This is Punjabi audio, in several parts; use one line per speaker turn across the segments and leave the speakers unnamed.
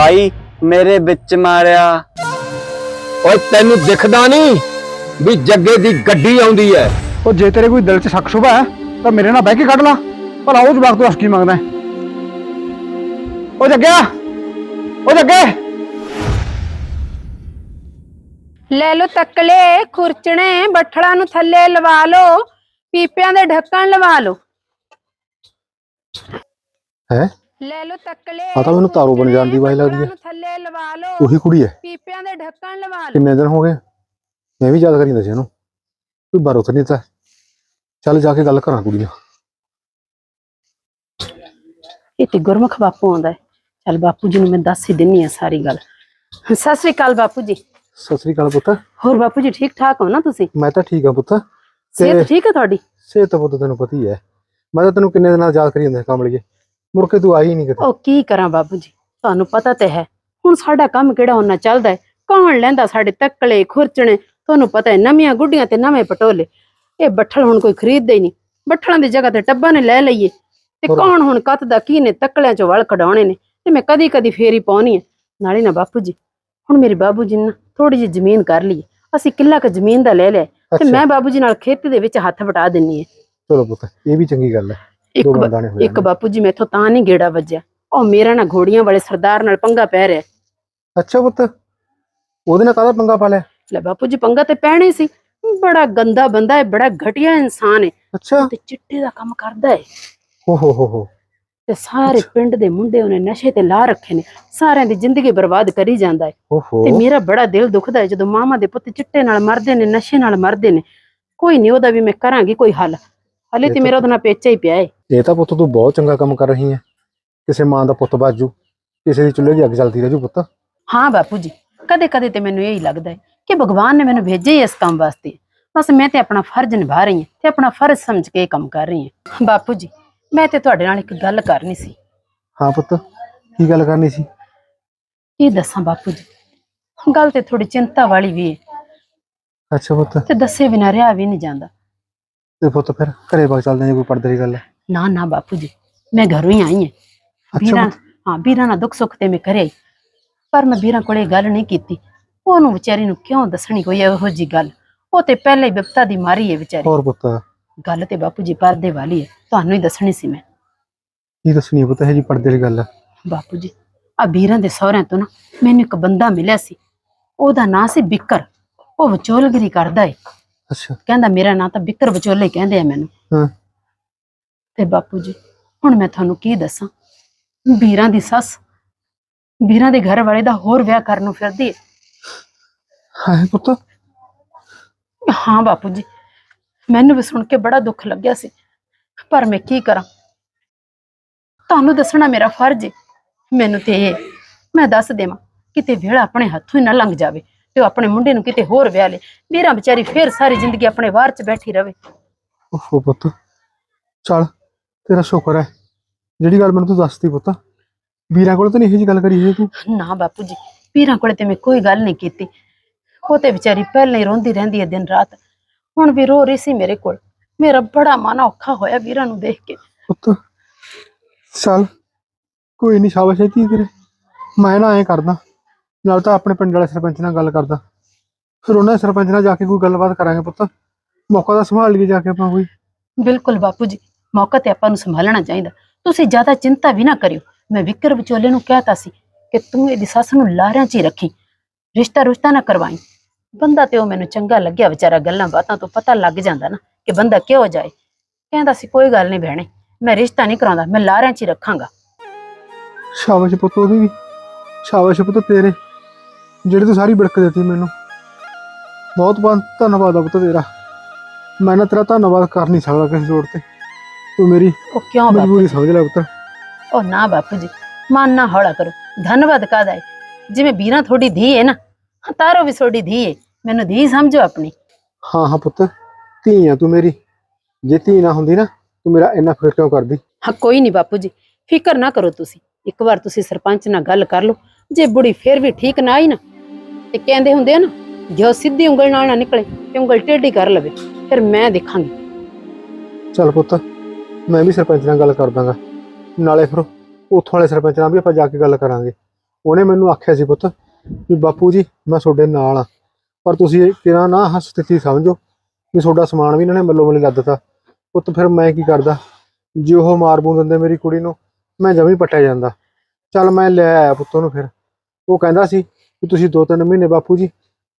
ਬਾਈ ਮੇਰੇ ਵਿੱਚ ਮਾਰਿਆ।
ਓਏ ਤੈਨੂੰ ਦਿਖਦਾ ਨਹੀਂ ਵੀ ਜੱਗੇ ਦੀ ਗੱਡੀ ਆਉਂਦੀ ਐ।
ਉਹ ਜੇ ਤੇਰੇ ਕੋਈ ਦਿਲ 'ਚ ਸ਼ੱਕ ਸ਼ੁਬਾ ਹੈ ਤਾਂ ਮੇਰੇ ਨਾਲ ਬਹਿ ਕੇ ਕੱਢ ਲਾ। ਭਲਾ ਉਹ ਜਵਾਕ ਤੋਂ ਅਸਕੀ ਮੰਗਦਾ ਹੈ? ਉਹ ਜੱਗਿਆ ਉਹ ਜੱਗੇ।
ਲੈ ਲੋ ਤੱਕਲੇ ਖੁਰਚਣੇ ਬੱਠਲਾਂ ਨੂੰ ਥੱਲੇ ਲਵਾ ਲੋ ਪੀਪਿਆਂ ਦੇ ਢੱਕਣ ਲਵਾ ਲੋ
ਹੈ?
ਲੈ ਲੋ ਤੱਕਲੇ
ਆ ਤਾਂ ਮੈਨੂੰ ਤਾਰੋ ਬਣ ਜਾਣ ਦੀ ਵਾਹੀ ਲੱਗਦੀ ਹੈ।
ਥੱਲੇ ਲਵਾ ਲੋ
ਉਹੀ ਕੁੜੀ ਐ।
ਪੀਪਿਆਂ ਦੇ ਢੱਕਣ ਲਵਾ ਲੋ
ਕਿੰਨੇ ਦਿਨ ਹੋ ਗਏ? ਮੈਂ ਵੀ ਯਾਦ ਕਰੀ ਦੱਸਿਆ ਇਹਨੂੰ। ਕੋਈ ਬਾਰੋ ਤਾਂ ਨਹੀਂ ਤਾਂ ਚੱਲ ਜਾ ਕੇ ਗੱਲ ਕਰਾਂ ਕੁੜੀ ਨਾਲ
ਇਹ ਤੇ ਗੁਰਮੁਖ ਬਾਪੂ ਆਉਂਦਾ ਹੈ ਚੱਲ ਬਾਪੂ ਜੀ ਨੂੰ ਮੈਂ ਦੱਸ ਹੀ ਦਿੰਨੀ ਆ ਸਾਰੀ ਗੱਲ। ਸਤਿ ਸ੍ਰੀ ਅਕਾਲ ਬਾਪੂ ਜੀ।
ਸਤਿ ਸ੍ਰੀ ਅਕਾਲ ਪੁੱਤ।
ਹੋਰ ਬਾਪੂ ਜੀ ਠੀਕ ਠਾਕ ਹੋ ਨਾ ਤੁਸੀਂ?
ਮੈਂ ਤਾਂ ਠੀਕ ਆ ਪੁੱਤ।
ਸਿਹਤ ਠੀਕ ਹੈ ਤੁਹਾਡੀ?
ਸਿਹਤ ਪੁੱਤ ਤੈਨੂੰ ਪਤਾ ਹੀ ਐ। ਮੈਂ ਤਾਂ ਤੈਨੂੰ ਕਿੰਨੇ ਦਿਨਾਂ ਯਾਦ ਕਰੀ ਜਾਂਦਾ ਕਮਲੀਏ ਮੁੜ ਕੇ ਤੂੰ ਆਈ ਨਹੀਂ ਕਿਤੇ।
ਉਹ ਕੀ ਕਰਾਂ ਬਾਪੂ ਜੀ? ਤੁਹਾਨੂੰ ਪਤਾ ਤੇ ਹੈ। ਹੁਣ ਸਾਡਾ ਕੰਮ ਕਿਹੜਾ ਉਹਨਾਂ ਚੱਲਦਾ ਹੈ? ਕੌਣ ਲੈਂਦਾ ਸਾਡੇ ਤੱਕਲੇ ਖੁਰਚਣੇ? ਤੁਹਾਨੂੰ ਪਤਾ ਹੈ ਨਵੀਆਂ ਗੁੱਡੀਆਂ ਤੇ ਨਵੇਂ ਪਟੋਲੇ। ਇਹ ਬੱਠਲ ਹੁਣ ਕੋਈ ਖਰੀਦਦਾ ਹੀ ਨਹੀਂ। ਬੱਠਲਾਂ ਦੀ ਜਗ੍ਹਾ ਤੇ ਟੱਬਾਂ ਨੇ ਲੈ ਲਈਏ। ਤੇ
ਹੋਰ।
ਕੌਣ ਹੁਣ ਕੱਤ ਦਾ ਕੀ ਨੇ? ਤੱਕਲਿਆਂ ਚੋਂ ਵਲ ਕਢਾਉਣੇ ਨੇ। ਤੇ ਮੈਂ ਕਦੀ ਕਦੀ ਫੇਰੀ ਪਾਉਣੀ ਹੈ। ਨਾਲੇ ਨਾ ਬਾਪੂ ਜੀ ਹੁਣ ਮੇਰੇ ਬਾਬੂ ਜੀ ਨੇ ਥੋੜੀ ਜਿਹੀ ਜ਼ਮੀਨ ਕਰ ਲਈ ਅਸੀਂ ਕਿੱਲਾ ਕ ਜ਼ਮੀਨ ਦਾ ਲੈ ਲਿਆ ਤੇ
ਅੱਛਾ।
ਮੈਂ ਬਾਬੂ ਜੀ ਨਾਲ ਖੇਤੀ ਦੇ ਵਿੱਚ ਹੱਥ ਵਟਾ ਦਿੰਨੀ ਹੈ।
ਚਲੋ ਪੁੱਤ ਇਹ ਵੀ ਚੰਗੀ ਗੱਲ ਐ
ਇੱਕ
ਦੋ ਬੰਦਾਂ।
ਬਾਪੂ ਜੀ ਮੈਥੋਂ ਤਾਂ ਨਹੀਂ ਗੇੜਾ ਵੱਜਿਆ। ਉਹ ਮੇਰਾ ਨਾ ਘੋੜੀਆਂ ਵਾਲੇ ਸਰਦਾਰ ਨਾਲ ਪੰਗਾ ਪੈ ਰਿਹਾ।
ਅੱਛਾ ਪੁੱਤ ਉਹਦੇ ਨਾਲ ਕਾਹਦਾ ਪੰਗਾ ਪਾ ਲਿਆ?
ਲੈ ਬਾਪੂ ਜੀ ਪੰਗਾ ਤੇ ਪੈਣਾ ਹੀ ਸੀ। ਬੜਾ ਗੰਦਾ ਬੰਦਾ ਹੈ ਬੜਾ ਘਟੀਆ ਇਨਸਾਨ ਹੈ।
ਅੱਛਾ।
ਤੇ ਚਿੱਟੇ ਦਾ ਕੰਮ ਕਰਦਾ ਹੈ।
ਹੋ ਹੋ ਹੋ ਹੋ।
ਤੇ ਸਾਰੇ ਪਿੰਡ ਦੇ ਮੁੰਡੇ ਉਹਨੇ ਨਸ਼ੇ ਤੇ ਲਾ ਰੱਖੇ ਨੇ। ਸਾਰਿਆਂ ਦੀ ਜ਼ਿੰਦਗੀ ਬਰਬਾਦ ਕਰੀ ਜਾਂਦਾ ਹੈ। ਤੇ ਮੇਰਾ ਬੜਾ ਦਿਲ ਦੁਖਦਾ ਹੈ ਜਦੋਂ ਮਾਮਾ ਦੇ ਪੁੱਤ ਚਿੱਟੇ ਨਾਲ ਮਰਦੇ ਨੇ ਨਸ਼ੇ ਨਾਲ ਮਰਦੇ ਨੇ। ਕੋਈ ਨਹੀਂ ਉਹਦਾ ਵੀ ਮੈਂ ਕਰਾਂਗੀ ਕੋਈ ਹੱਲ। ਹਲੇ
ਇਹ
ਤੇ ਮੇਰਾ ਉਹਦੇ ਨਾਲ ਪੇਚਾ ਹੀ ਪਿਆ ਹੈ
ਇਹ ਤਾਂ ਪੁੱਤ ਤੂੰ ਬਹੁਤ ਚੰਗਾ ਕੰਮ ਕਰ ਰਹੀ ਹੈ ਕਿਸੇ ਮਾਂ ਦਾ ਪੁੱਤ ਬਾਜੂ। ਕਿਸੇ ਦੀ ਚੁੱਲ੍ਹੇ ਦੀ ਅੱਗ ਜਲਦੀ ਰਹਿ ਜੂ ਪੁੱਤ।
ਹਾਂ ਬਾਪੂ ਜੀ ਕਦੇ ਕਦੇ ਤੇ ਮੈਨੂੰ ਇਹੀ ਲੱਗਦਾ ਹੈ ਕਿ ਭਗਵਾਨ ਨੇ ਮੈਨੂੰ ਭੇਜਿਆ ਹੀ ਇਸ ਕੰਮ ਵਾਸਤੇ। ਬਸ ਮੈਂ ਤੇ ਆਪਣਾ ਫਰਜ਼ ਨਿਭਾ ਰਹੀ ਹਾਂ ਤੇ ਆਪਣਾ ਫਰਜ਼ ਸਮਝ ਕੇ ਇਹ ਕੰਮ ਕਰ ਰਹੀ ਹਾਂ ਬਾਪੂ ਜੀ ਮੈਂ ਤੇ ਤੁਹਾਡੇ ਨਾਲ ਇੱਕ ਗੱਲ ਕਰਨੀ ਸੀ।
ਹਾਂ ਪੁੱਤ ਕੀ ਗੱਲ ਕਰਨੀ ਸੀ?
ਕੀ ਦੱਸਾਂ ਬਾਪੂ ਜੀ ਗੱਲ ਤੇ ਥੋੜੀ ਚਿੰਤਾ ਵਾਲੀ ਵੀ ਹੈ
ਅੱਛਾ ਪੁੱਤ।
ਤੇ ਦੱਸੇ ਬਿਨਾਂ ਰਿਹਾ ਵੀ ਨਹੀਂ ਜਾਂਦਾ।
ਤੇ ਪੁੱਤ ਫਿਰ ਘਰੇ ਬਾਗ ਚੱਲਦੇ ਹਾਂ ਜੇ ਕੋਈ ਪੜਦੇ ਦੀ ਗੱਲ ਹੈ।
ਨਾ ਨਾ ਬਾਪੂ ਜੀ ਮੈਂ ਘਰੋਂ ਹੀ ਆਈ ਹਾਂ।
ਅੱਛਾ
ਵੀਰਾਂ ਹਾਂ ਵੀਰਾਂ ਨਾਲ ਦੁੱਖ ਸੁੱਖ ਤੇ ਮੈਂ ਕਰਿਆ ਹੀ ਪਰ ਮੈਂ ਵੀਰਾਂ ਕੋਲੇ ਗੱਲ ਨਹੀਂ ਕੀਤੀ। ਉਹਨੂੰ ਵਿਚਾਰੀ ਨੂੰ ਕਿਉਂ ਦੱਸਣੀ ਕੋਈ ਇਹੋ ਜੀ ਗੱਲ? ਉਹ ਤੇ ਪਹਿਲਾਂ ਹੀ ਬਿਪਤਾ ਦੀ ਮਾਰੀ ਹੈ ਵਿਚਾਰੀ।
ਹੋਰ ਪੁੱਤ।
ਗੱਲ ਤੇ ਬਾਪੂ ਜੀ ਪਰਦੇ ਵਾਲੀ ਹੈ। ਤੁਹਾਨੂੰ ਹੀ ਦੱਸਣੀ ਸੀ ਮੈਂ।
ਕੀ ਦੱਸਣੀ ਹੈ ਪੁੱਤ? ਇਹ ਜੀ ਪੜਦੇ ਦੀ ਗੱਲ ਹੈ।
ਬਾਪੂ ਜੀ ਆ ਵੀਰਾਂ ਦੇ ਸਹੁਰਿਆਂ ਤੋਂ ਨਾ ਮੈਨੂੰ ਇੱਕ ਬੰਦਾ ਮਿਲਿਆ ਸੀ। ਉਹਦਾ ਨਾਂ ਸੀ ਬਿੱਕਰ। ਉਹ ਵਿਚੋਲਗਰੀ ਕਰਦਾ ਏ।
ਅੱਛਾ।
ਕਹਿੰਦਾ ਮੇਰਾ ਨਾਂ ਤਾਂ ਬਿੱਕਰ ਵਿਚੋਲੇ ਕਹਿੰਦੇ ਆ ਮੈਨੂੰ।
ਹਾਂ।
ਤੇ ਬਾਪੂ ਜੀ ਹੁਣ ਮੈਂ ਤੁਹਾਨੂੰ ਕੀ ਦੱਸਾਂ? ਵੀਰਾਂ ਦੀ ਸੱਸ ਵੀਰਾਂ ਦੇ ਘਰ ਵਾਲੇ ਦਾ ਹੋਰ ਵਿਆਹ ਕਰਨ ਨੂੰ ਫਿਰਦੀ
ਹਾਂ। ਪੁੱਤ।
ਹਾਂ ਬਾਪੂ ਜੀ ਮੈਨੂੰ ਵੀ ਸੁਣ ਕੇ ਬੜਾ ਦੁੱਖ ਲੱਗਿਆ ਸੀ। ਪਰ ਮੈਂ ਕੀ ਕਰਾਂ? ਤੁਹਾਨੂੰ ਦੱਸਣਾ ਮੇਰਾ ਫਰਜ਼ ਹੈ। ਮੈਨੂੰ ਤੇ ਇਹ ਮੈਂ ਦੱਸ ਦੇਵਾਂ ਕਿਤੇ ਵੇਲਾ ਆਪਣੇ ਹੱਥੋਂ ਹੀ ਨਾ ਲੰਘ ਜਾਵੇ। ਤੇ ਉਹ ਆਪਣੇ ਮੁੰਡੇ ਨੂੰ ਕਿਤੇ ਹੋਰ ਵਿਆਹ ਲੇ। ਵੀਰਾਂ ਵਿਚਾਰੀ ਫੇਰ ਸਾਰੀ ਜ਼ਿੰਦਗੀ ਆਪਣੇ ਵਾਰ 'ਚ ਬੈਠੀ ਰਵੇ।
ਓਹੋ ਪੁੱਤ ਚੱਲ ਤੇਰਾ ਸ਼ੁਕਰ ਹੈ ਜਿਹੜੀ ਗੱਲ ਮੈਨੂੰ ਤੂੰ ਦੱਸਤੀ ਪੁੱਤ ਵੀਰਾਂ ਕੋਲ ਤਾਂ ਨਹੀਂ ਇਹੋ ਜੀ ਗੱਲ ਕਰੀ ਹੈ ਤੂੰ।
ਨਾ ਬਾਪੂ ਜੀ ਵੀਰਾਂ ਕੋਲੇ ਤੇ ਮੈਂ ਕੋਈ ਗੱਲ ਨਹੀਂ ਕੀਤੀ। ਉਹ ਤੇ ਵਿਚਾਰੀ ਪਹਿਲਾਂ ਹੀ ਰੋਂਦੀ ਰਹਿੰਦੀ ਹੈ ਦਿਨ ਰਾਤ। ਹੁਣ ਵੀ ਰੋ ਰਹੀ ਸੀ ਮੇਰੇ ਕੋਲ। ਮੇਰਾ ਬੜਾ ਮਨ ਔਖਾ ਹੋਇਆ ਵੀਰਾਂ ਨੂੰ ਦੇਖ ਕੇ।
ਪੁੱਤ ਚੱਲ ਕੋਈ ਨਹੀਂ ਸ਼ਾਬਾਸ਼ ਹੈ ਤੇਰੇ। ਮੈਂ ਨਾ ਐਂ ਕਰਦਾ। ਨਾਲ ਤਾਂ ਆਪਣੇ ਪਿੰਡ ਵਾਲੇ ਸਰਪੰਚ ਨਾਲ ਗੱਲ ਕਰਦਾ। ਫਿਰ ਉਹਨਾਂ ਦੇ ਸਰਪੰਚ ਨਾਲ ਜਾ ਕੇ ਕੋਈ ਗੱਲਬਾਤ ਕਰਾਂਗੇ ਪੁੱਤ। ਮੌਕਾ ਤਾਂ ਸੰਭਾਲ ਲਈਏ ਜਾ ਕੇ ਆਪਾਂ ਕੋਈ।
ਬਿਲਕੁਲ ਬਾਪੂ ਜੀ ਮੌਕਾ ਤੇ ਆਪਾਂ ਨੂੰ ਸੰਭਾਲਣਾ ਚਾਹੀਦਾ। ਤੁਸੀਂ ਜ਼ਿਆਦਾ ਚਿੰਤਾ ਵੀ ਨਾ ਕਰਿਓ। ਮੈਂ ਵਿਕਰ ਵਿਚੋਲੇ ਨੂੰ ਕਹਿਤਾ ਸੀ ਕਿ ਤੂੰ ਇਹਦੀ ਸੱਸ ਨੂੰ ਲਾਰਿਆਂ 'ਚ ਹੀ ਰੱਖੀ। ਰਿਸ਼ਤਾ ਰੁਸ਼ਤਾ ਨਾ ਕਰਵਾਈ। ਬੰਦਾ ਤੇ ਉਹ ਮੈਨੂੰ ਚੰਗਾ ਲੱਗਿਆ ਵਿਚਾਰਾ ਗੱਲਾਂ ਬਾਤਾਂ ਤੋਂ ਪਤਾ ਲੱਗ ਜਾਂਦਾ ਨਾ ਕਿ ਬੰਦਾ ਕਿਹੋ ਜਾਏ। ਕਹਿੰਦਾ ਸੀ ਕੋਈ ਗੱਲ ਨਹੀਂ ਭੈਣੇ ਮੈਂ ਰਿਸ਼ਤਾ ਨਹੀਂ ਕਰਾਉਂਦਾ ਮੈਂ ਲਾਰਿਆਂ 'ਚ ਹੀ ਰੱਖਾਂਗਾ।
ਸ਼ਾਬਾਸ਼ ਪੁੱਤ ਉਹਦੀ ਵੀ। ਸ਼ਾਬਾਸ਼ ਪੁੱਤ ਤੇਰੇ। ਜਿਹੜੀ ਤੂੰ ਸਾਰੀ ਬਿੜਕ ਦਿੱਤੀ ਮੈਨੂੰ। ਬਹੁਤ ਬਹੁਤ ਧੰਨਵਾਦ ਆ ਪੁੱਤ ਤੇਰਾ। ਮੈਂ ਨਾ ਤੇਰਾ ਧੰਨਵਾਦ ਕਰ ਨਹੀਂ ਸਕਦਾ ਕਿਸੇ ਜ਼ੋਰ ਤੇ। ਤੂੰ ਮੇਰੀ
ਉਹ ਕਿਉਂ ਬਾਪੂ
ਮਜਬੂਰੀ ਸਮਝ ਲੈ ਪੁੱਤ।
ਉਹ ਨਾ ਬਾਪੂ ਜੀ ਮਨ ਨਾ ਹੌਲਾ ਕਰੋ। ਧੰਨਵਾਦ ਕਾਹਦਾ ਹੈ ਜਿਵੇਂ ਵੀਰਾਂ ਥੋੜੀ ਧੀ ਹੈ ਨਾ ਹਾਂ, ਤਾਰੋ ਵੀ ਥੋੜੀ ਧੀ ਹੈ ਮੈਨੂੰ ਧੀ ਸਮਝੋ ਆਪਣੀ।
ਹਾਂ ਹਾਂ ਪੁੱਤ ਧੀ ਆ ਤੂੰ ਮੇਰੀ। ਜੇ ਧੀ ਨਾ ਹੁੰਦੀ ਨਾ ਤੂੰ ਮੇਰਾ ਇੰਨਾ ਫਿਕਰ ਕਿਉਂ ਕਰਦੀ?
ਹਾਂ ਕੋਈ ਨਹੀਂ ਬਾਪੂ ਜੀ ਫਿਕਰ ਨਾ ਕਰੋ ਤੁਸੀਂ। ਇੱਕ ਵਾਰ ਤੁਸੀਂ ਸਰਪੰਚ ਨਾਲ ਗੱਲ ਕਰ ਲਓ। ਜੇ ਬੁੜੀ ਫੇਰ ਵੀ ਠੀਕ ਨਾ ਆਈ ਨਾ, ਤੇ ਕਹਿੰਦੇ ਹੁੰਦੇ ਆ ਨਾ, ਜੋ ਸਿੱਧੀ ਉਂਗਲ ਨਾਲ ਨਾ ਨਿਕਲੇ ਤੇ ਉਂਗਲ ਟੇਢੀ ਕਰ ਲਵੇ, ਫਿਰ ਮੈਂ ਦੇਖਾਂਗੀ।
ਚੱਲ ਪੁੱਤ, ਮੈਂ ਵੀ ਸਰਪੰਚ ਨਾਲ ਗੱਲ ਕਰ ਦਾਂਗਾ। ਨਾਲੇ ਫਿਰ ਉੱਥੋਂ ਵਾਲੇ ਸਰਪੰਚ ਨਾਲ ਵੀ ਆਪਾਂ ਜਾ ਕੇ ਗੱਲ ਕਰਾਂਗੇ। ਉਹਨੇ ਮੈਨੂੰ ਆਖਿਆ ਸੀ ਪੁੱਤ ਵੀ, ਬਾਪੂ ਜੀ, ਮੈਂ ਤੁਹਾਡੇ ਨਾਲ ਆ। ਪਰ ਤੁਸੀਂ ਇਹ ਨਾ ਆਹ ਸਥਿਤੀ ਸਮਝੋ ਵੀ ਤੁਹਾਡਾ ਸਮਾਨ ਵੀ ਇਹਨਾਂ ਨੇ ਮੱਲੋ ਮੱਲੀ ਲੱਦ ਪੁੱਤ, ਫਿਰ ਮੈਂ ਕੀ ਕਰਦਾ? ਜੇ ਉਹ ਮਾਰ ਬੂੰ ਦਿੰਦੇ ਮੇਰੀ ਕੁੜੀ ਨੂੰ, ਮੈਂ ਜਮੀ ਪੱਟਿਆ ਜਾਂਦਾ। ਚੱਲ ਮੈਂ ਲੈ ਆਇਆ ਪੁੱਤ ਨੂੰ ਫਿਰ। ਉਹ ਕਹਿੰਦਾ ਸੀ ਵੀ ਤੁਸੀਂ ਦੋ ਤਿੰਨ ਮਹੀਨੇ ਬਾਪੂ ਜੀ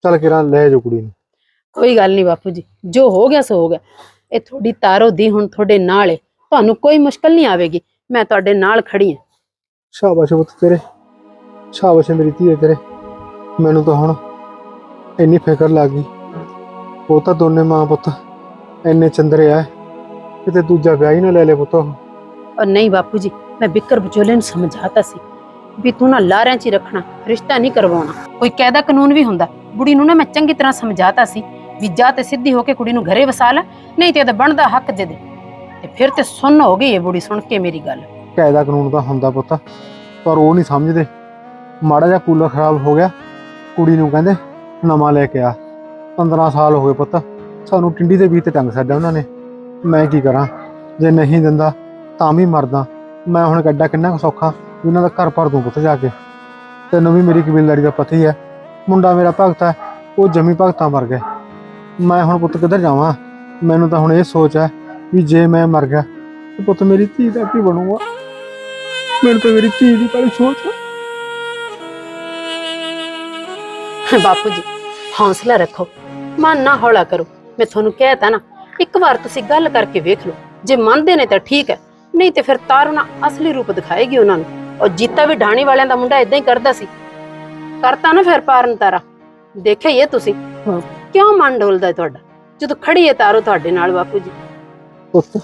ਚੱਲ ਕਿਰਾਂ ਲੈ ਜਾਓ ਕੁੜੀ ਨੂੰ।
ਕੋਈ ਗੱਲ ਨਹੀਂ ਬਾਪੂ ਜੀ ਜੋ ਹੋ ਗਿਆ ਸੋ ਹੋ ਗਿਆ। ਇਹ ਤੁਹਾਡੀ ਤਾਰੋ ਦੀ ਹੁਣ ਤੁਹਾਡੇ ਨਾਲ ਹੈ ਤੁਹਾਨੂੰ ਕੋਈ ਮੁਸ਼ਕਲ ਨਹੀਂ ਆਵੇਗੀ। ਮੈਂ ਤੁਹਾਡੇ ਨਾਲ ਖੜੀ ਹਾਂ
ਸ਼ਾਬਾਸ਼ ਪੁੱਤ ਤੇਰੇ ਸ਼ਾਬਾਸ਼ ਮੇਰੀ ਧੀਏ ਤੇਰੇ। ਮੈਨੂੰ ਤਾਂ ਹੁਣ ਇੰਨੀ ਫਿਕਰ ਲੱਗ ਗਈ। ਉਹ ਤਾਂ ਦੋਨੇ ਮਾਂ ਪੁੱਤ ਇੰਨੇ ਚੰਦਰੇ ਆ ਕਿਤੇ ਦੂਜਾ ਵਿਆਹ ਹੀ ਨਾ ਲੈ ਲੈ ਪੁੱਤ ਉਹ।
ਔਰ ਨਹੀਂ ਬਾਪੂ ਜੀ ਮੈਂ ਬਿੱਕਰ ਵਿਚੋਲੇ ਨੂੰ ਸਮਝਾਤਾ ਸੀ। ਵੀ ਤੂੰ ਨਾ ਲਾਰਿਆਂ 'ਚ ਹੀ ਰੱਖਣਾ, ਰਿਸ਼ਤਾ ਨਹੀਂ ਕਰਵਾਉਣਾ। ਕੋਈ ਕਾਇਦਾ ਕਾਨੂੰਨ ਵੀ ਹੁੰਦਾ। ਬੁੜੀ ਨੂੰ ਨਾ ਮੈਂ ਚੰਗੀ ਤਰ੍ਹਾਂ ਸਮਝਾਤਾ ਸੀ ਵੀ ਜਾ ਤੇ ਸਿੱਧੀ ਹੋ ਕੇ ਕੁੜੀ ਨੂੰ ਘਰੇ ਵਸਾ ਲੈ, ਨਹੀਂ ਤੇ ਇਹਦਾ ਬਣਦਾ ਹੱਕ ਦੇ ਦੇ। ਤੇ ਫਿਰ ਤੇ ਸੁਣ ਹੋ ਗਈ ਇਹ ਬੁੜੀ ਸੁਣ ਕੇ ਮੇਰੀ ਗੱਲ।
ਕਾਇਦਾ ਕਾਨੂੰਨ ਤਾਂ ਹੁੰਦਾ ਪੁੱਤ, ਪਰ ਉਹ ਨਹੀਂ ਸਮਝਦੇ। ਮਾੜਾ ਜਿਹਾ ਕੂਲਰ ਖਰਾਬ ਹੋ ਗਿਆ, ਕੁੜੀ ਨੂੰ ਕਹਿੰਦੇ ਨਵਾਂ ਲੈ ਕੇ ਆ। 15 ਸਾਲ ਹੋ ਗਏ ਪੁੱਤ, ਸਾਨੂੰ ਟਿੰਡੀ ਦੇ ਬੀਜ ਤੇ ਟੰਗ ਛੱਡਿਆ ਉਹਨਾਂ ਨੇ। ਮੈਂ ਕੀ ਕਰਾਂ? ਜੇ ਨਹੀਂ ਦਿੰਦਾ ਤਾਂ ਵੀ ਮਰਦਾ। ਮੈਂ ਹੁਣ ਕੱਡਾ ਕਿੰਨਾ ਕੁ ਸੌਖਾ ਇਹਨਾਂ ਦਾ ਘਰ ਭਰ ਦੂੰ ਪੁੱਤ ਜਾ ਕੇ। ਤੈਨੂੰ ਵੀ ਮੇਰੀ ਕਬੀਲਦਾਰੀ ਦਾ ਪਤਾ ਹੀ। ਹੈ ਮੁੰਡਾ ਮੇਰਾ ਭਗਤ ਹੈ। ਉਹ ਜਮੀ ਭਗਤਾਂ ਮਰ ਗਏ। ਮੈਂ ਹੁਣ ਪੁੱਤ ਕਿੱਧਰ ਜਾਵਾਂ? ਮੈਨੂੰ ਤਾਂ ਹੁਣ ਇਹ ਸੋਚ ਹੈ ਵੀ ਜੇ ਮੈਂ ਮਰ ਗਿਆ ਤੇ ਪੁੱਤ ਮੇਰੀ ਧੀ ਦਾ ਕੀ ਬਣੂਗਾ? ਮੈਨੂੰ ਤਾਂ ਮੇਰੀ ਧੀ ਦੀ ਬੜੀ ਸੋਚ ਹੈ।
ਬਾਪੂ ਜੀ, ਹੌਸਲਾ ਰੱਖੋ। ਮਨ ਨਾ ਹੌਲਾ ਕਰੋ। ਮੈਂ ਤੁਹਾਨੂੰ ਕਹਿ ਤਾ ਨਾ, ਇੱਕ ਵਾਰ ਤੁਸੀਂ ਗੱਲ ਕਰਕੇ ਵੇਖ ਲਓ। ਜੇ ਮੰਨਦੇ ਨੇ ਤਾਂ ਠੀਕ ਹੈ। ਨਹੀਂ ਤੇ ਫਿਰ ਤਾਰੂ ਨਾ ਅਸਲੀ ਰੂਪ ਦਿਖਾਏਗੀ ਉਹਨਾਂ ਨੂੰ। ਔਰ ਜੀਤਾ ਵੀ ਢਾਣੀ ਵਾਲਿਆਂ ਦਾ ਮੁੰਡਾ ਇਦਾਂ ਹੀ ਕਰਦਾ ਸੀ। ਕਰਤਾ ਨਾ ਫਿਰ ਪਾਰਨ ਤਾਰਾ। ਦੇਖਿਆ ਹੀ ਹੈ ਤੁਸੀਂ। ਕਿਉਂ ਮਨ ਡੋਲਦਾ ਹੈ ਤੁਹਾਡਾ? ਜਦੋਂ ਖੜੀ ਹੈ ਤਾਰੋ ਤੁਹਾਡੇ ਨਾਲ ਬਾਪੂ ਜੀ।
ਪੁੱਤ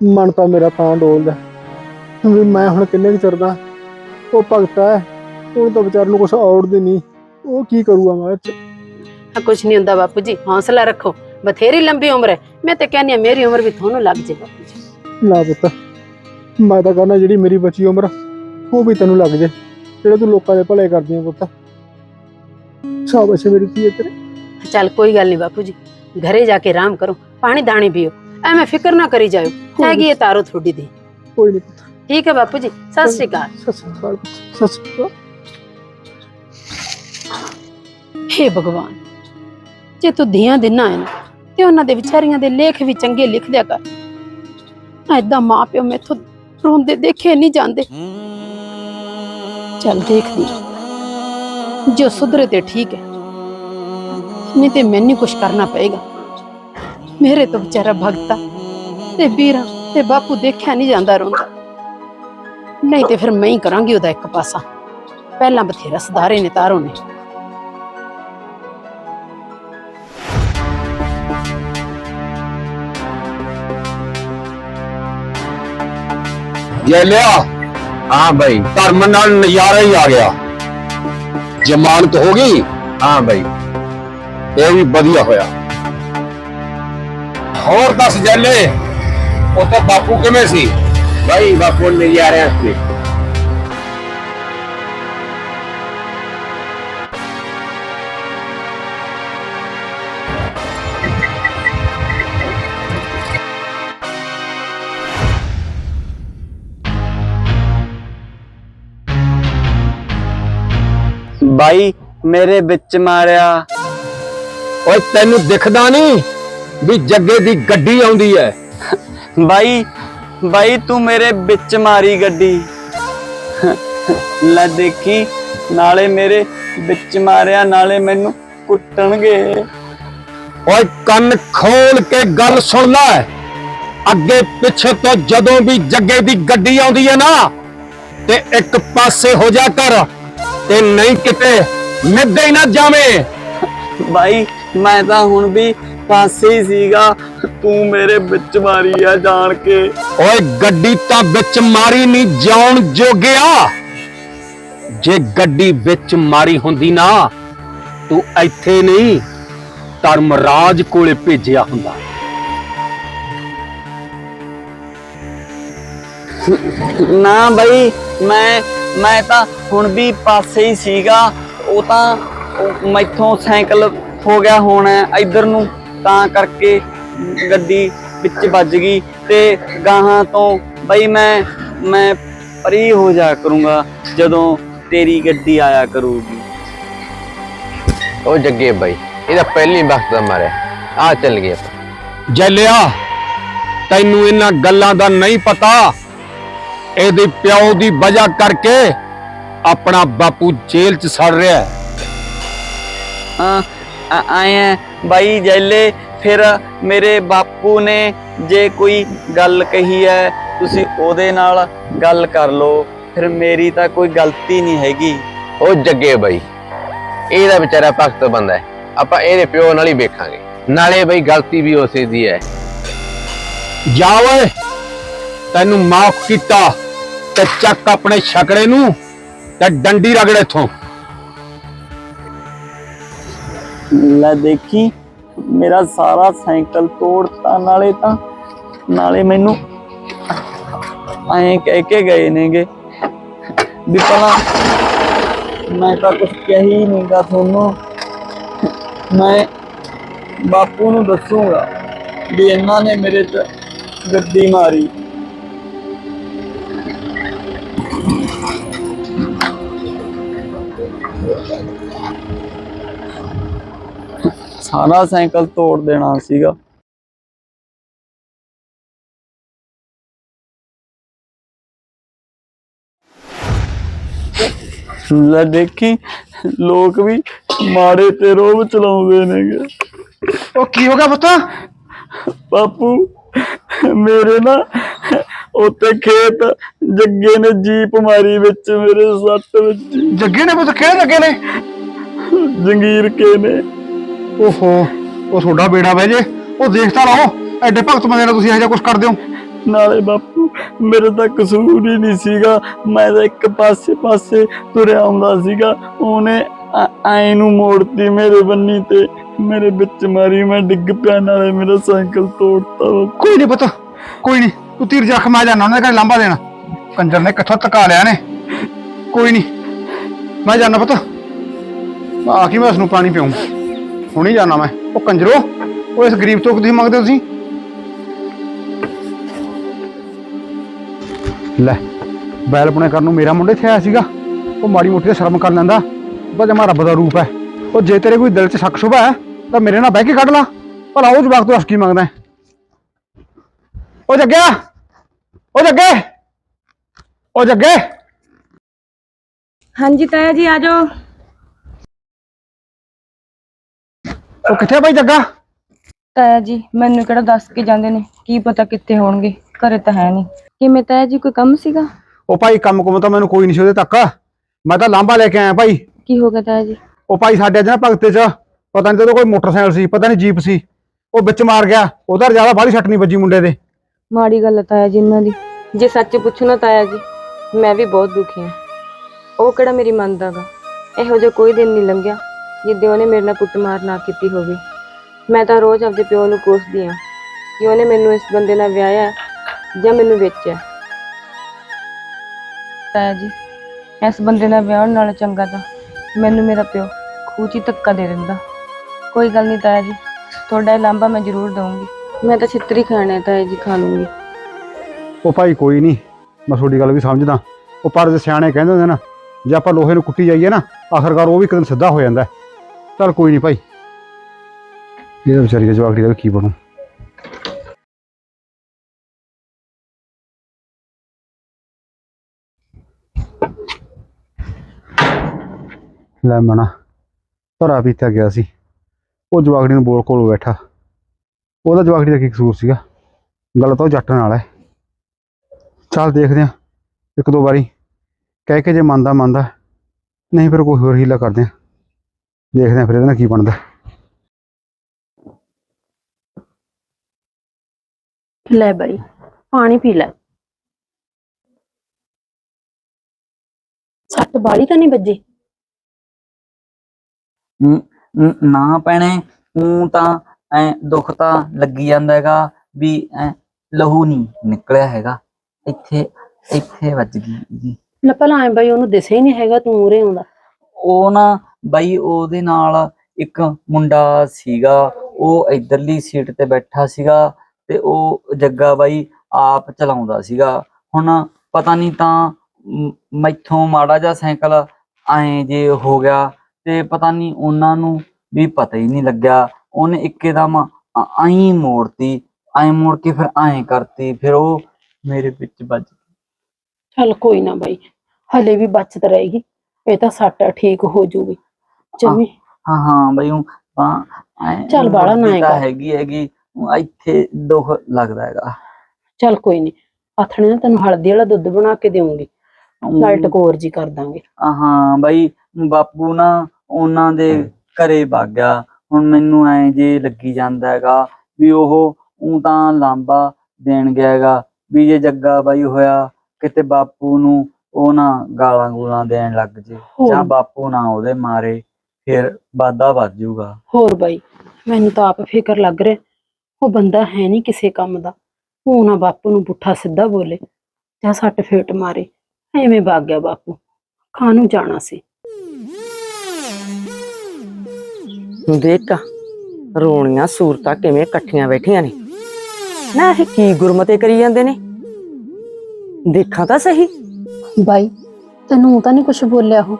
ਮਨ ਤਾਂ ਮੇਰਾ ਤਾਂ ਡੋਲਦਾ। ਵੀ ਮੈਂ ਹੁਣ ਕਿੰਨੇ ਕੁ ਚਿਰ ਦਾ ਉਹ ਭਗਤ ਹੈ ਉਹ ਤਾਂ ਵਿਚਾਰ ਨੂੰ ਕੁਛ ਔੜਦੀ ਨਹੀਂ। ਉਹ ਕੀ ਕਰੂਗਾ ਮੈਂ
ਆ ਕੁਝ ਨਹੀਂ ਹੁੰਦਾ ਬਾਪੂ ਜੀ ਹੌਸਲਾ ਰੱਖੋ। ਬਥੇਰੀ ਲੰਬੀ ਉਮਰ ਹੈ। ਮੈਂ ਤੇ ਕਹਿੰਦੀ ਹਾਂ ਮੇਰੀ ਉਮਰ ਵੀ ਤੁਹਾਨੂੰ ਲੱਗ ਜੇ ਬਾਪੂ ਜੀ।
ਲਾ ਪੁੱਤ ਮੈਂ ਤਾਂ ਕਹਿੰਦਾ ਜਿਹੜੀ ਮੇਰੀ ਬਚੀ ਉਮਰ ਉਹ ਵੀ ਤੈਨੂੰ ਲੱਗ ਜੇ ਜਿਹੜੇ ਤੂੰ ਲੋਕਾਂ ਦੇ ਭਲੇ ਕਰਦੀ ਹੈ ਪੁੱਤ। ਸ਼ਾਬਾਸ਼ ਏ ਮੇਰੀ ਧੀਏ ਤੇਰੇ।
ਚੱਲ ਕੋਈ ਗੱਲ ਨਹੀਂ ਬਾਪੂ ਜੀ ਘਰੇ ਜਾ ਕੇ ਆਰਾਮ ਕਰੋ ਪਾਣੀ ਦਾਣੀ ਪੀਓ। ਐਵੇਂ ਫਿਕਰ ਨਾ ਕਰੀ ਜਾਇਓ ਹੈਗੀ ਇਹ ਤਾਰੋ ਤੁਹਾਡੀ ਦੀ
ਕੋਈ ਨਹੀਂ ਪੁੱਤ।
ਠੀਕ ਹੈ ਬਾਪੂ ਜੀ ਸਤਿ ਸ਼੍ਰੀ ਅਕਾਲ।
ਸਤਿ ਸ਼੍ਰੀ ਅਕਾਲ ਪੁੱਤ, ਸਤਿ ਸ਼੍ਰੀ ਅਕਾਲ।
ਹੇ ਭਗਵਾਨ ਜੇ ਤੂੰ ਧੀਆਂ ਦਿਨਾ ਹੈ ਨਾ ਤੇ ਉਹਨਾਂ ਦੇ ਵਿਚਾਰੀਆਂ ਦੇ ਲੇਖ ਵੀ ਚੰਗੇ ਲਿਖ ਦਿਆ ਕਰ ਐਦਾਂ ਮਾਂ ਪਿਓ ਮੈਥੋਂ ਰੋਂਦੇ ਦੇਖੇ ਨਹੀਂ ਜਾਂਦੇ। चल देख ली जो सुधरे तो ठीक है नहीं तो मैनू कुछ करना पेगा मेरे तो बेचारा भगता ते बीरा ते बापू देखा नहीं जाता रोंदा। नहीं तो फिर मैं ही करा ओदा एक पासा। पहला बथेरा सदारे ने तारो ने।
Yeah, yeah. ਹਾਂ ਬਾਈ। ਧਰਮ ਨਾਲ ਨਜ਼ਾਰਾ ਹੀ ਆ ਗਿਆ। ਜ਼ਮਾਨਤ ਹੋ ਗਈ। ਹਾਂ ਬਾਈ। ਇਹ ਵੀ ਵਧੀਆ ਹੋਇਆ। ਹੋਰ ਦੱਸ ਜੱਲੇ ਉੱਥੇ ਬਾਪੂ ਕਿਵੇਂ ਸੀ? ਬਾਈ ਬਾਪੂ ਨਜ਼ਾਰਿਆਂ ਸੀ
ਬਾਈ ਮੇਰੇ ਵਿੱਚ ਮਾਰਿਆ।
ਓਏ ਤੈਨੂੰ ਦਿਖਦਾ ਨਹੀਂ ਵੀ ਜੱਗੇ ਦੀ ਗੱਡੀ ਆਉਂਦੀ ਹੈ
ਬਾਈ ਬਾਈ ਤੂੰ ਮੇਰੇ ਵਿੱਚ ਮਾਰੀ ਗੱਡੀ। ਲੈ ਦੇਖੀ ਨਾਲੇ ਮੇਰੇ ਵਿੱਚ ਮਾਰਿਆ ਨਾਲੇ ਮੈਨੂੰ ਕੁੱਟਣਗੇ।
ਓਏ ਕੰਨ ਖੋਲ ਕੇ ਗੱਲ ਸੁਣ ਲੈ। ਅੱਗੇ ਪਿੱਛੇ ਤੋਂ ਜਦੋਂ ਵੀ ਜੱਗੇ ਦੀ ਗੱਡੀ ਆਉਂਦੀ ਹੈ ਨਾ ਤੇ ਇੱਕ ਪਾਸੇ ਹੋ ਜਾ ਕਰ। ਤੇ ਨਹੀਂ ਕਿਤੇ ਮਿੱਦੇ ਹੀ ਨਾ ਜਾਵੇਂ।
ਬਾਈ ਮੈਂ ਤਾਂ ਹੁਣ ਵੀ ਪਾਸੇ ਹੀ ਸੀਗਾ। ਤੂੰ ਮੇਰੇ ਵਿੱਚ ਮਾਰੀ ਆ ਜਾਣ ਕੇ।
ਓਏ ਗੱਡੀ ਤਾਂ ਵਿੱਚ ਮਾਰੀ ਨਹੀਂ ਜਾਉਣ ਜੋਗਿਆ। ਜੇ ਗੱਡੀ ਵਿੱਚ ਮਾਰੀ ਹੁੰਦੀ ਨਾ ਤੂੰ ਇੱਥੇ ਨਹੀਂ ਧਰਮਰਾਜ ਕੋਲੇ ਭੇਜਿਆ ਹੁੰਦਾ।
ਨਾ ਬਾਈ ਮੈਂ ਮੈਂ ਤਾਂ ਹੁਣ ਵੀ ਪਾਸੇ ਹੀ ਸੀਗਾ। ਉਹ ਤਾਂ ਮੈਥੋਂ ਸਾਈਕਲ ਹੋ ਗਿਆ ਹੋਣਾ ਇਧਰ ਨੂੰ। ਤਾਂ ਕਰਕੇ ਗੱਡੀ ਵਿੱਚ ਵੱਜ ਗਈ ਤੇ ਗਾਹਾਂ ਤੋਂ ਬਈ ਮੈਂ ਮੈਂ ਪਰੀ ਹੋ ਜਾ ਕਰੂੰਗਾ ਜਦੋਂ ਤੇਰੀ ਗੱਡੀ ਆਇਆ ਕਰੂਗੀ।
ਉਹ ਜੱਗੇ ਬਾਈ ਇਹਦਾ ਪਹਿਲੀ ਵਕਤ ਦਾ ਮਾਰਿਆ। ਆ ਚੱਲ ਗਏ ਆਪਾਂ।
ਜੈਲਿਆ ਤੈਨੂੰ ਇਹਨਾਂ ਗੱਲਾਂ ਦਾ ਨਹੀਂ ਪਤਾ। ਇਹਦੇ ਪਿਓ ਦੀ ਵਜ੍ਹਾ ਕਰਕੇ ਆਪਣਾ ਬਾਪੂ ਜੇਲ੍ਹ 'ਚ ਸੜ ਰਿਹਾ ਹੈ।
ਆ ਆਏ ਆ ਬਾਈ ਜੈਲੇ ਫਿਰ ਮੇਰੇ ਬਾਪੂ ਨੇ ਜੇ ਕੋਈ ਗੱਲ ਕਹੀ ਹੈ ਤੁਸੀਂ ਉਹਦੇ ਨਾਲ ਗੱਲ ਕਰ ਲਓ ਫਿਰ ਮੇਰੀ ਤਾਂ ਕੋਈ ਗਲਤੀ ਨਹੀਂ ਹੈਗੀ।
ਉਹ ਜੱਗੇ ਬਾਈ ਇਹਦਾ ਵਿਚਾਰਾ ਭਗਤ ਬੰਦਾ ਹੈ ਆਪਾਂ ਇਹਦੇ ਪਿਓ ਨਾਲ ਹੀ ਵੇਖਾਂਗੇ। ਨਾਲੇ ਬਈ ਗਲਤੀ ਵੀ ਉਸੇ ਦੀ ਹੈ
ਜਾ ਓਏ! ਤੈਨੂੰ ਮਾਫ ਕੀਤਾ ਤੇ ਚੱਕ ਆਪਣੇ ਛਕੜੇ ਨੂੰ ਤੇ ਡੰਡੀ ਰਗੜ ਇਥੋਂ।
ਲੈ ਦੇਖੀ, ਮੇਰਾ ਸਾਰਾ ਸਾਈਕਲ ਤੋੜਤਾ, ਨਾਲੇ ਤਾਂ, ਨਾਲੇ ਮੈਨੂੰ ਐਂ ਕਹਿ ਕੇ ਗਏ ਨੇਗੇ ਵੀ ਪਹਿਲਾਂ ਮੈਂ ਤਾਂ ਕੁਝ ਕਹੀ ਹੀ ਨਹੀਂਗਾ ਤੁਹਾਨੂੰ। ਮੈਂ ਬਾਪੂ ਨੂੰ ਦੱਸੂਗਾ ਵੀ ਇਹਨਾਂ ਨੇ ਮੇਰੇ ਤੇ ਗੱਡੀ ਮਾਰੀ। ਸਾਰਾ ਸਾਈਕਲ ਤੋੜ ਦੇਣਾ ਸੀਗਾ। ਲੈ ਦੇਖੀ ਲੋਕ ਵੀ ਮਾਰੇ ਤੇ ਰੋਬ ਚਲਾਉਂਦੇ ਨੇਗੇ।
ਉਹ ਕੀ ਹੋ ਗਿਆ ਪੁੱਤ?
ਬਾਪੂ ਮੇਰੇ ਨਾ ਉੱਤੇ ਖੇਤ ਜੱਗੇ ਨੇ ਜੀਪ ਮਾਰੀ ਵਿੱਚ ਮੇਰੇ ਸੱਟ ਵਿੱਚ
ਜੱਗੇ ਨੇ ਪੁੱਤ ਕਿਹੜੇ ਜੱਗੇ ਨੇ?
ਜੰਗੀਰ ਕੇ ਨੇ।
ਓਹੋ ਉਹ ਤੁਹਾਡਾ ਬੇੜਾ ਬਹਿ ਜੇ ਉਹ ਦੇਖਤਾ ਲਓ ਐਡੇ ਭਗਤ ਬੰਦੇ ਨਾਲ ਤੁਸੀਂ ਇਹੋ ਜਿਹਾ ਕੁਝ ਕਰਦੇ ਹੋ।
ਨਾਲੇ ਬਾਪੂ ਮੇਰੇ ਤਾਂ ਕਸੂਰ ਹੀ ਨਹੀਂ ਸੀਗਾ ਮੈਂ ਤਾਂ ਇੱਕ ਪਾਸੇ ਪਾਸੇ ਤੁਰਿਆ ਆਉਂਦਾ ਸੀਗਾ ਉਹਨੇ ਐ ਨੂੰ ਮੋੜਤੀ ਮੇਰੇ ਬੰਨੀ ਤੇ ਮੇਰੇ ਵਿੱਚ ਮਾਰੀ ਮੈਂ ਡਿੱਗ ਪਿਆ ਨਾਲੇ ਮੇਰਾ ਸਾਈਕਲ ਤੋੜਤਾ ਬਾਪੂ।
ਕੋਈ ਨਹੀਂ ਪੁੱਤ ਕੋਈ ਨਹੀਂ ਤੂੰ ਤੀਰ ਜਖ ਮੈਂ ਜਾਣਾ ਉਹਨਾਂ ਦੇ ਘਰ ਲਾਂਬਾ ਦੇਣਾ। ਕੰਜਰ ਨੇ ਕਿੱਥੋਂ ਤਕਾ ਲਿਆ ਨੇ। ਕੋਈ ਨਹੀਂ ਮੈਂ ਜਾਣਾ ਪੁੱਤ ਆ ਕੀ ਮੈਂ ਉਸ ਨੂੰ ਪਾਣੀ ਪੀਉਂ ਹੁਣੀ ਜਾਣਾ ਮੈਂ। ਉਹ ਕੰਜਰੋ, ਉਹ ਇਸ ਗਰੀਬ ਤੋਂ ਤੁਸੀਂ ਮੰਗਦੇ ਹੋ ਤੁਸੀਂ? ਲੈ, ਬੈਲ ਪੁਣੇ ਕਰਨ ਨੂੰ ਮੇਰਾ ਮੁੰਡੇ ਇੱਥੇ ਆਇਆ ਸੀਗਾ। ਉਹ ਮਾੜੀ ਮੋਟੀ ਤਾਂ ਸ਼ਰਮ ਕਰ ਲੈਂਦਾ। ਉਹ ਜਮਾ ਰੱਬ ਦਾ ਰੂਪ ਹੈ। ਉਹ ਜੇ ਤੇਰੇ ਕੋਈ ਦਿਲ 'ਚ ਸ਼ੱਕ ਸ਼ੁਬਾ ਹੈ, ਤਾਂ ਮੇਰੇ ਨਾਲ ਬਹਿ ਕੇ ਕੱਢ ਲਾ। ਭਲਾ ਉਹ ਜਵਾਕ ਤੋਂ ਅਸਕੀ ਮੰਗਦਾ ਉਹ ਜੱਗਿਆ ਉਹ ਜੱਗੇ! ਉਹ ਜੱਗੇ!
ਹਾਂਜੀ ਤਾਇਆ ਜੀ, ਆ ਜਾਓ।
ਉਹ ਕਿੱਥੇ ਆ ਬਾਈ ਜੱਗਾ?
ਤਾਇਆ ਜੀ ਮੈਨੂੰ ਕਿਹੜਾ ਦੱਸ ਕੇ ਜਾਂਦੇ ਨੇ? ਕੀ ਪਤਾ ਕਿੱਥੇ ਹੋਣਗੇ? ਘਰੇ ਤਾਂ ਹੈ ਨਹੀਂ। ਕਿਵੇਂ ਤਾਇਆ ਜੀ ਕੋਈ ਕੰਮ ਸੀਗਾ?
ਉਹ ਭਾਈ ਕੰਮ ਕੁਮ ਤਾਂ ਮੈਨੂੰ ਕੋਈ ਨਹੀਂ ਸੀ ਉਹਦੇ ਤੱਕ। ਮੈਂ ਤਾਂ ਲਾਂਬਾ ਲੈ ਕੇ ਆਇਆ ਭਾਈ।
ਕੀ ਹੋ ਗਿਆ ਤਾਇਆ ਜੀ?
ਉਹ ਭਾਈ ਸਾਡੇ ਅੱਜ ਨਾ ਭਗਤੇ 'ਚ ਪਤਾ ਨਹੀਂ ਤੇ ਕੋਈ ਮੋਟਰਸਾਈਕਲ ਸੀ ਪਤਾ ਨਹੀਂ ਜੀਪ ਸੀ ਉਹ ਵਿੱਚ ਮਾਰ ਗਿਆ। ਉਹਦਾ ਜ਼ਿਆਦਾ ਬਾਹਲੀ ਸੱਟ ਨਹੀਂ ਵੱਜੀ ਮੁੰਡੇ ਦੇ।
ਮਾੜੀ ਗੱਲ ਤਾਇਆ ਜੀ ਇਹਨਾਂ ਦੀ। ਜੇ ਸੱਚ ਪੁੱਛੋ ਨਾ ਤਾਇਆ ਜੀ ਮੈਂ ਵੀ ਬਹੁਤ ਦੁਖੀ ਹਾਂ ਉਹ ਕਿਹੜਾ ਮੇਰੀ ਮੰਨਦਾਗਾ? ਇਹੋ ਜਿਹਾ ਕੋਈ ਦਿਨ ਨਹੀਂ ਲੰਘਿਆ। ਜਿੱਦੇ ਉਹਨੇ ਮੇਰੇ ਨਾਲ ਕੁੱਟਮਾਰ ਨਾ ਕੀਤੀ ਹੋਵੇ। ਮੈਂ ਤਾਂ ਰੋਜ਼ ਆਪਦੇ ਪਿਓ ਨੂੰ ਕੋਸਦੀ ਹਾਂ ਕਿ ਉਹਨੇ ਮੈਨੂੰ ਇਸ ਬੰਦੇ ਨਾਲ ਵਿਆਹਿਆ ਜਾਂ ਮੈਨੂੰ ਵੇਚਿਆ ਤਾਇਆ ਜੀ ਇਸ ਬੰਦੇ ਨਾਲ ਵਿਆਹਣ ਨਾਲ ਚੰਗਾ ਤਾਂ ਮੈਨੂੰ ਮੇਰਾ ਪਿਓ ਖੂਚੀ ਧੱਕਾ ਦੇ ਦਿੰਦਾ। ਕੋਈ ਗੱਲ ਨਹੀਂ ਤਾਇਆ ਜੀ ਤੁਹਾਡਾ ਇਹ ਲਾਂਭਾ ਮੈਂ ਜ਼ਰੂਰ ਦਊਂਗੀ। ਮੈਂ ਤਾਂ ਛਿੱਤਰੀ ਖਾਣਾ ਹੈ ਤਾਇਆ ਜੀ ਖਾ ਲੂੰਗੀ।
ਉਹ ਭਾਈ ਕੋਈ ਨਹੀਂ ਮੈਂ ਤੁਹਾਡੀ ਗੱਲ ਵੀ ਸਮਝਦਾ। ਉਹ ਪਰ ਜੇ ਸਿਆਣੇ ਕਹਿੰਦੇ ਹੁੰਦੇ ਨਾ ਜੇ ਆਪਾਂ ਲੋਹੇ ਨੂੰ ਕੁੱਟੀ ਜਾਈਏ ਨਾ ਆਖਰਕਾਰ ਉਹ ਵੀ ਇੱਕ ਦਿਨ ਸਿੱਧਾ ਹੋ ਜਾਂਦਾ ਹੈ। ਚੱਲ ਕੋਈ ਨਹੀਂ ਭਾਈ। ਇਹਦਾ ਵਿਚਾਰੀ ਦਾ ਜਵਾਕੜੀ ਦਾ ਵੀ ਕੀ ਬਣੂ। ਲੈ ਮਣਾ ਭਰਾ ਪੀਤਾ ਗਿਆ ਸੀ। ਉਹ ਜਵਾਕੜੀ ਨੂੰ ਬੋਲ ਕੋਲ ਬੈਠਾ। ਉਹਦਾ ਜਵਾਕੜੀ ਦਾ ਕੀ ਕਸੂਰ ਸੀਗਾ? ਗੱਲ ਤਾਂ ਉਹ ਜੱਟ ਨਾਲ ਹੈ। ਚੱਲ ਦੇਖਦੇ ਆ ਇੱਕ ਦੋ ਵਾਰੀ। ਕਹਿ ਕੇ ਜੇ ਮੰਨਦਾ ਮੰਨਦਾ। ਨਹੀਂ ਫਿਰ ਕੋਈ ਹੋਰ ਹੀਲਾ ਕਰਦੇ ਆ ਦੇਖਦੇ ਆ ਫਿਰ ਇਹਦੇ ਨਾਲ ਕੀ ਬਣਦਾ।
ਲੈ ਬਾਈ ਪਾਣੀ ਪੀ ਲੈ। ਸੱਟ ਬਾਲੀ ਤਾਂ ਨਹੀਂ ਵੱਜੀ?
ਨ- ਨ- ਨਾ ਪੈਣੇ ਉਹ ਤਾਂ ਐ ਦੁੱਖ ਤਾਂ ਲੱਗੀ ਜਾਂਦਾ ਹੈਗਾ ਵੀ ਐ ਲਹੂ ਨਹੀਂ ਨਿਕਲਿਆ ਹੈਗਾ। ਇੱਥੇ ਇੱਥੇ ਵੱਜ ਗਈ ਜੀ।
ਲੈ ਭਲਾ ਐ ਬਾਈ ਉਹਨੂੰ ਦਿਸੇ ਹੀ ਨਹੀਂ ਹੈਗਾ ਤੂੰ ਉਰੇ ਆਉਂਦਾ।
ਉਹ ਨਾ ਬਾਈ ਉਹਦੇ ਨਾਲ ਇੱਕ ਮੁੰਡਾ ਸੀਗਾ, ਉਹ ਇਧਰਲੀ ਸੀਟ ਤੇ ਬੈਠਾ ਸੀਗਾ ਤੇ ਉਹ ਜੱਗਾ ਬਾਈ ਆਪ ਚਲਾਉਂਦਾ ਸੀਗਾ। ਹੁਣ ਪਤਾ ਨਹੀਂ ਤਾਂ ਮ- ਮੈਥੋਂ ਮਾੜਾ ਜਿਹਾ ਸਾਈਕਲ ਐਂ ਜੇ ਹੋ ਗਿਆ ਤੇ ਪਤਾ ਨਹੀਂ ਉਹਨਾਂ ਨੂੰ ਵੀ ਪਤਾ ਹੀ ਨਹੀਂ ਲੱਗਿਆ। ਉਹਨੇ ਇੱਕਦਮ ਆਈ ਮੋੜਤੀ, ਐਂ ਮੋੜ ਕੇ ਫਿਰ ਐਂ ਕਰਤੀ, ਫਿਰ ਉਹ ਮੇਰੇ ਵਿੱਚ ਵੱਜ
ਚਲ ਕੋਈ ਨਾ ਬਾਈ, ਹਲੇ ਵੀ ਬਚਤ ਰਹੇਗੀ, ਇਹ ਤਾਂ ਸੱਟ ਠੀਕ ਹੋ ਜੂਗੀ। ਜਮੀ
ਹਾਂ ਹਾਂ ਬਈ ਉਹ ਤਾਂ ਐਂ
ਚੱਲ ਬਾਹਲਾ ਨਾ
ਵੱਜੀ ਤਾਂ
ਕਰ।
ਹੈਗੀ ਹੈਗੀ ਊਂ ਇੱਥੇ ਦੁੱਖ ਲੱਗਦਾ ਹੈਗਾ।
ਚੱਲ ਕੋਈ ਨਹੀਂ ਆਥਣੇ ਨਾ ਤੈਨੂੰ ਹਲਦੀ ਵਾਲਾ ਦੁੱਧ ਬਣਾ ਕੇ ਦੇਵਾਂਗੀ ਨਾਲ
ਊਂ
ਟਕੋਰ ਜੀ ਕਰ ਦਾਂਗੇ।
ਹਾਂ ਬਈ ਬਾਪੂ ਨਾ ਉਹਨਾਂ ਦੇ ਘਰੇ ਵਗ ਗਿਆ। ਹੁਣ ਮੈਨੂੰ ਐ ਜੇ ਲੱਗੀ ਜਾਂਦਾ ਹੈਗਾ ਵੀ ਉਹ ਉਹ ਤਾਂ ਲਾਂਬਾ ਦੇਣ ਗਿਆ ਹੈਗਾ। ਵੀ ਜੇ ਜੱਗਾ ਬਾਈ ਹੋਇਆ ਕਿਤੇ ਬਾਪੂ ਨੂੰ ਉਹ ਨਾ ਗਾਲਾਂ ਗੂਲਾਂ ਦੇਣ ਲੱਗ ਜੇ।
ਹੋਰ।
ਜਾਂ ਬਾਪੂ ਨਾ ਉਹਦੇ ਮਾਰੇ। ਫਿਰ ਵਾਧਾ ਵੱਧ ਜਾਊਗਾ।
ਹੋਰ ਬਾਈ ਮੈਨੂੰ ਤਾਂ ਆਪ ਫਿਕਰ ਲੱਗ ਰਿਹਾ ਉਹ ਬੰਦਾ ਹੈ ਨਹੀਂ ਕਿਸੇ ਕੰਮ ਦਾ। ਉਹ ਨਾ ਬਾਪੂ ਨੂੰ ਪੁੱਠਾ ਸਿੱਧਾ ਬੋਲੇ ਜਾਂ ਸੱਟ ਫੇਟ ਮਾਰੇ ਐਵੇਂ ਵਗ ਗਿਆ ਬਾਪੂ। ਖਾਂ ਨੂੰ ਜਾਣਾ ਸੀ।
ਦੇਖ ਰੋਣੀਆਂ ਸੂਰਤਾਂ ਕਿਵੇਂ ਇਕੱਠੀਆਂ ਬੈਠੀਆਂ ਨੇ। ਨਾ ਇਹ ਕੀ ਗੁਰਮਤੇ ਕਰੀ ਜਾਂਦੇ ਨੇ? ਦੇਖਾਂ ਤਾਂ ਸਹੀ।
ਬਾਈ ਤੈਨੂੰ ਤਾਂ ਨਹੀਂ ਕੁਝ ਬੋਲਿਆ ਉਹ।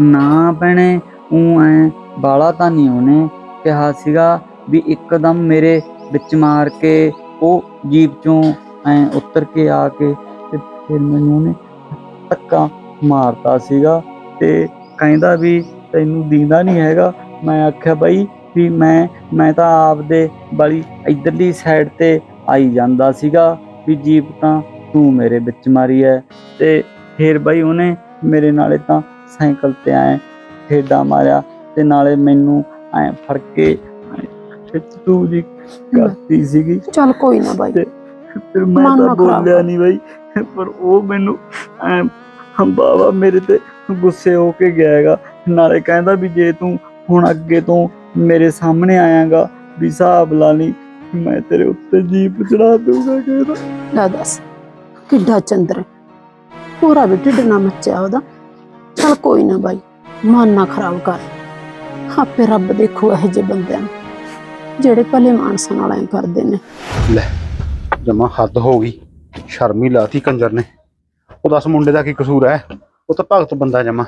ਨਾ ਭੈਣੇ ਉਹ ਐ ਬਾਲਾ ਤਾਂ ਨਹੀਂ ਉਹਨੇ ਕਿਹਾ ਸੀਗਾ ਵੀ ਇੱਕਦਮ ਮੇਰੇ ਵਿੱਚ ਮਾਰ ਕੇ ਉਹ ਜੀਪ ਚੋਂ ਐ ਉਤਰ ਕੇ ਆ ਕੇ ਤੇ ਫਿਰ ਮੈਨੂੰ ਉਹਨੇ ਧੱਕਾ ਮਾਰਤਾ ਸੀਗਾ ਤੇ ਕਹਿੰਦਾ ਵੀ ਤੈਨੂੰ ਦੀਂਦਾ ਨਹੀਂ ਹੈਗਾ। ਮੈਂ ਆਖਿਆ ਬਾਈ ਵੀ ਮੈਂ ਮੈਂ ਤਾਂ ਆਪਦੇ ਵਾਲੀ ਇਧਰਲੀ ਸਾਈਡ ਤੇ ਆਈ ਜਾਂਦਾ ਸੀਗਾ ਵੀ ਜੀਪ ਤਾਂ ਤੂੰ ਮੇਰੇ ਵਿੱਚ ਮਾਰੀ ਐ। ਤੇ ਫਿਰ ਬਾਈ ਉਹਨੇ ਮੇਰੇ ਨਾਲੇ ਤਾਂ ਸਾਈਕਲ ਤੇ ਆਏ ਠੇਡਾ ਮਾਰਿਆ ਤੇ ਨਾਲੇ ਮੈਨੂੰ ਐ ਫੜ ਕੇ ਤੂੰ ਜੀ ਕਰਤੀ ਸੀਗੀ।
ਚੱਲ ਕੋਈ ਨਾ ਬਾਈ।
ਫਿਰ ਮੈਂ ਤਾਂ
ਨਾ
ਬੋਲਿਆ। ਨਹੀਂ ਬਾਈ ਪਰ ਉਹ ਮੈਨੂੰ ਐ ਹੰਬਾਵਾ ਮੇਰੇ ਤੇ ਗੁੱਸੇ ਹੋ ਕੇ ਗਿਆ ਹੈਗਾ। ਨਾਲੇ ਕਹਿੰਦਾ ਵੀ ਜੇ ਤੂੰ ਹੁਣ ਅੱਗੇ ਤੋਂ ਮੇਰੇ ਸਾਹਮਣੇ ਆਇਆਗਾ ਵੀ ਹਿਸਾਬ ਲਾ ਲਈ ਮੈਂ ਤੇਰੇ ਉੱਤੇ ਜੀਪ ਚੜਾ ਦੂੰਗਾ ਕਹਿੰਦਾ।
ਲੈ ਦੱਸ ਕਿੱਡਾ ਚੰਦਰ। ਪੂਰਾ ਵੀ ਢਿੱਡ ਨਾ ਮੱਚਿਆ ਉਹਦਾ। ਚੱਲ ਕੋਈ ਨਾ ਬਾਈ ਮਨ ਨਾ ਖਰਾਬ ਕਰ। ਆਪੇ ਰੱਬ ਦੇਖੂ ਇਹੋ ਜਿਹੇ ਬੰਦਿਆਂ ਨੂੰ ਜਿਹੜੇ ਭਲੇ ਮਾਨਸਾਂ ਨਾਲ ਐਂ ਕਰਦੇ ਨੇ।
ਜਮਾ ਹੱਦ ਹੋ ਗਈ। ਸ਼ਰਮੀ ਲਾਤੀ ਕੰਜਰ ਨੇ। ਉਹ ਦੱਸ ਮੁੰਡੇ ਦਾ ਕੀ ਕਸੂਰ ਹੈ ਉਹ ਤਾਂ ਭਗਤ ਬੰਦਾ ਜਮਾ।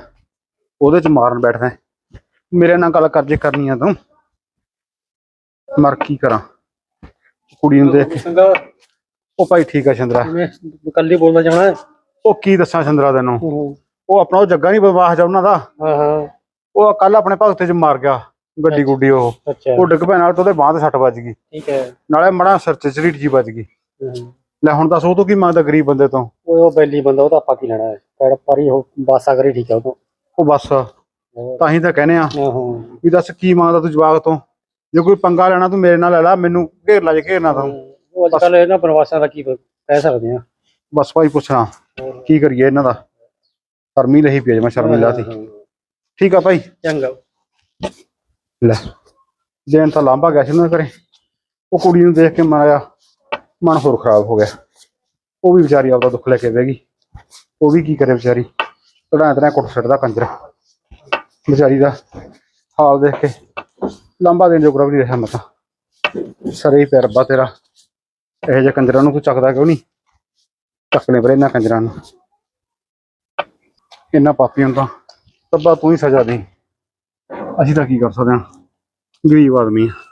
ਉਹਦੇ ਚ ਮਾਰਨ ਬੈਠਦਾ ਹੈ। ਮੇਰੇ ਨਾਲ ਗੱਲ ਕਰਜੇ ਕਰਨੀ ਆ ਤੂੰ। ਮਰ ਕੀ ਕਰਾਂ? ਕੁੜੀ ਨੂੰ ਦੇਖ ਕੇ। ਉਹ ਭਾਈ ਠੀਕ ਆ ਚੰਦਰਾ
ਮੈਂ ਕੱਲੀ ਬੋਲਣਾ ਚਾਹਣਾ ਹੈ
ਉਹ ਕੀ ਦੱਸਾਂ ਚੰਦਰਾ ਤੈਨੂੰ? ਉਹ ਆਪਣਾ ਉਹ ਜੱਗਾ ਨਹੀਂ ਬਰਬਾਹ ਜਾ ਉਹਨਾਂ ਦਾ।
ਹਾਂ ਹਾਂ।
ਉਹ ਕੱਲ ਆਪਣੇ ਭਗਤ ਚ ਮਾਰ ਗਿਆ ਗੱਡੀ ਗੁੱਡੀ ਉਹ।
ਅੱਛਾ।
ਉਹ ਡਿੱਗ ਪਿਆ ਨਾਲ ਤੇ ਉਹਦੇ ਬਾਂਹ ਤੇ ਸੱਟ ਵੱਜ ਗਈ।
ਠੀਕ ਹੈ।
ਨਾਲੇ ਮੜਾ ਸਿਰ ਚ ਝਰੀਟ ਜੀ ਵੱਜ ਗਈ। ਲੈ ਹੁਣ ਦੱਸ ਉਹ ਤੋਂ ਕੀ ਮੰਗਦਾ ਗਰੀਬ ਬੰਦੇ ਤੋਂ?
ਉਹ ਬੈਲੀ ਬੰਦਾ ਉਹ ਤਾਂ ਆਪਾਂ ਕੀ ਲੈਣਾ ਹੈ? ਪੈੜ ਪਰੀ ਉਹ ਬਾਸਾ ਕਰੀ ਠੀਕ ਹੈ ਉਹ ਤੋਂ।
ਉਹ ਬਸ ਤਾਂ ਹੀ ਤਾਂ ਕਹਿੰਦੇ ਆ ਵੀ ਦੱਸ ਕੀ ਮੰਗਦਾ ਤੂੰ ਜਵਾਕ ਤੋਂ? ਜੇ ਕੋਈ ਪੰਗਾ ਲੈਣਾ ਤੂੰ ਮੇਰੇ ਨਾਲ ਲੈ ਲੈ ਮੈਨੂੰ ਘੇਰ ਲੈ ਜੇ ਘੇਰਨਾ ਤਾਂ
ਉਹ ਅੱਜ ਕੱਲ ਇਹਨਾਂ ਪ੍ਰਵਾਸਾਂ ਦਾ ਕੀ ਕਹਿ ਸਕਦੇ ਆ।
ਬਸ ਭਾਈ ਪੁੱਛਣਾ ਕੀ ਕਰੀਏ ਇਹਨਾਂ ਦਾ? ਸ਼ਰਮੀ ਲਈ ਪਈ ਮੈਂ ਸ਼ਰਮੀ ਲਾਤੀ। ਠੀਕ ਆ ਭਾਈ।
ਚੰਗਾ।
ਲੈ ਦੇਣ ਤਾਂ ਲਾਂਭਾ ਗਿਆ ਸੀ ਉਹਨਾਂ ਘਰੇ। ਉਹ ਕੁੜੀ ਨੂੰ ਦੇਖ ਕੇ ਮਾਰਿਆ ਮਨ ਹੋਰ ਖਰਾਬ ਹੋ ਗਿਆ। ਉਹ ਵੀ ਵਿਚਾਰੀ ਆਪਦਾ ਦੁੱਖ ਲੈ ਕੇ ਬਹਿ ਗਈ। ਉਹ ਵੀ ਕੀ ਕਰੇ ਵਿਚਾਰੀ? ਤੜਾ ਤੜਾ ਕੁੱਟ ਛੱਡਦਾ ਕੰਜਰ। ਵਿਚਾਰੀ ਦਾ ਹਾਲ ਦੇਖ ਕੇ ਲਾਂਭਾ ਦੇਣ ਜੋਗਰਾ ਵੀ ਨਹੀਂ ਰਿਹਾ ਮੈਂ ਤਾਂ ਸਰੇ ਹੀ ਪਿਆ ਰੱਬਾ ਤੇਰਾ। ਇਹੋ ਜਿਹੇ ਕੰਜਰਾਂ ਨੂੰ ਤੂੰ ਚੱਕਦਾ ਕਿਉਂ ਨਹੀਂ ਚੱਕਣੇ ਪਰ ਇਹਨਾਂ ਕੰਜਰਾਂ ਨੂੰ। ਇਹਨਾਂ ਪਾਪੀਆਂ ਨੂੰ ਤਾਂ ਰੱਬਾ ਤੂੰ ਹੀ ਸਜ਼ਾ ਦੇ। ਅਸੀਂ ਤਾਂ ਕੀ ਕਰ ਸਕਦੇ ਹਾਂ? ਗਰੀਬ ਆਦਮੀ ਆ।